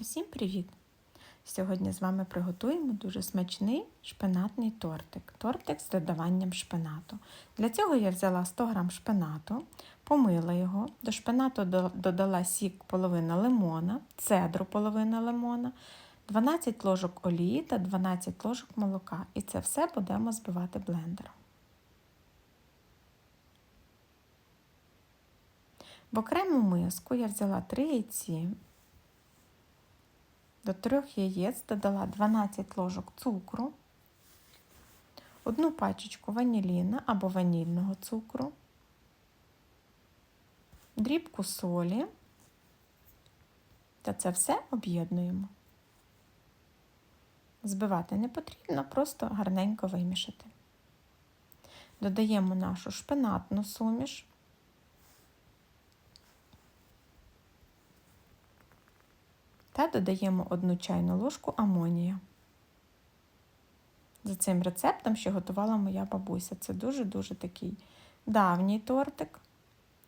Усім привіт! Сьогодні з вами приготуємо дуже смачний шпинатний тортик. Тортик з додаванням шпинату. Для цього я взяла 100 г шпинату, помила його, до шпинату додала сік половина лимона, цедру половина лимона, 12 ложок олії та 12 ложок молока. І це все будемо збивати блендером. В окрему миску я взяла 3 яйці. До трьох яєць додала 12 ложок цукру, одну пачечку ваніліна або ванільного цукру, дрібку солі та це все об'єднуємо. Збивати не потрібно, просто гарненько вимішати. Додаємо нашу шпинатну суміш. Та додаємо 1 чайну ложку амонія. За цим рецептом ще готувала моя бабуся. Це дуже-дуже такий давній тортик.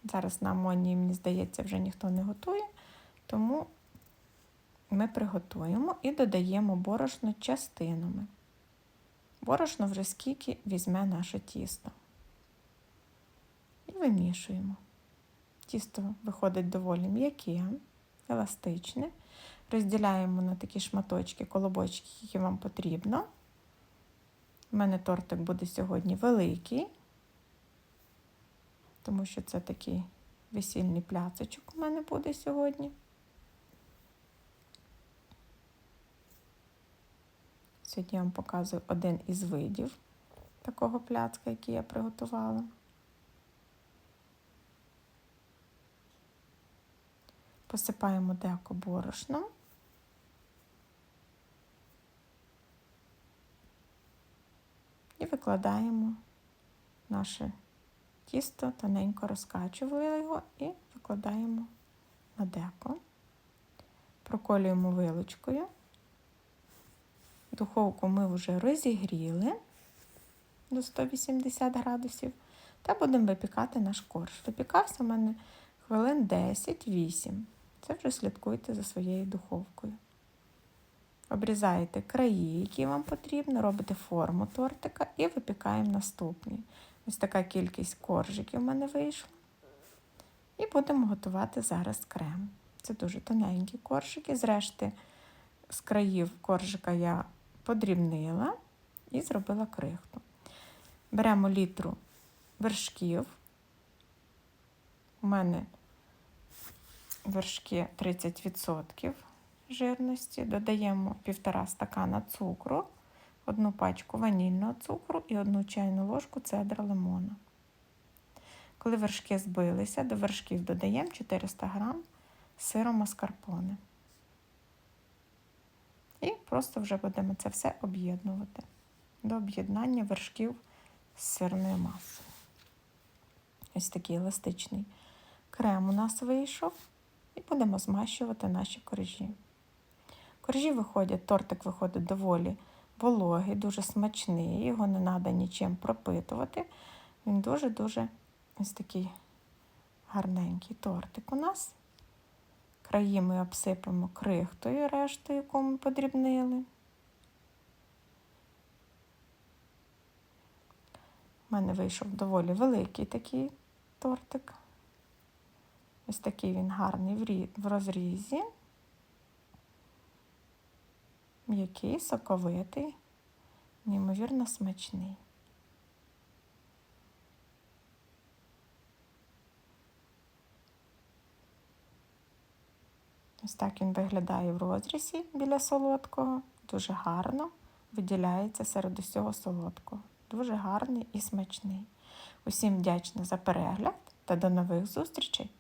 Зараз на амонії, мені здається, вже ніхто не готує, тому ми приготуємо і додаємо борошно частинами. Борошно вже скільки візьме наше тісто. І вимішуємо. Тісто виходить доволі м'яке, еластичне. Розділяємо на такі шматочки, колобочки, які вам потрібно. У мене тортик буде сьогодні великий, тому що це такий весільний пляцочок у мене буде сьогодні. Сьогодні я вам показую один із видів такого пляцка, який я приготувала. Посипаємо деко борошном. І викладаємо наше тісто, тоненько розкачуємо його і викладаємо на деко, проколюємо вилочкою. Духовку ми вже розігріли до 180 градусів та будемо випікати наш корж. Випікався в мене хвилин 10-8. Це вже слідкуйте за своєю духовкою. Обрізаєте краї, які вам потрібно, робите форму тортика і випікаємо наступний. Ось така кількість коржиків у мене вийшла. І будемо готувати зараз крем. Це дуже тоненькі коржики. Зрешти, з країв коржика я подрібнила і зробила крихту. Беремо літру вершків. У мене вершки 30% жирності, додаємо 1,5 стакана цукру, одну пачку ванільного цукру і одну чайну ложку цедра лимона. Коли вершки збилися, до вершків додаємо 400 г сиру маскарпоне. І просто вже будемо це все об'єднувати до об'єднання вершків з сирною масою. Ось такий еластичний крем у нас вийшов. І будемо змащувати наші коржі. Коржі виходять, тортик виходить доволі вологий, дуже смачний, його не треба нічим пропитувати. Він дуже-дуже ось такий гарненький тортик у нас. Краї ми обсипемо крихтою рештою, яку ми подрібнили. У мене вийшов доволі великий такий тортик. Ось такий він гарний в розрізі, м'який, соковитий, неймовірно смачний. Ось так він виглядає в розрізі біля солодкого, дуже гарно виділяється серед усього солодкого. Дуже гарний і смачний. Усім вдячна за перегляд та до нових зустрічей!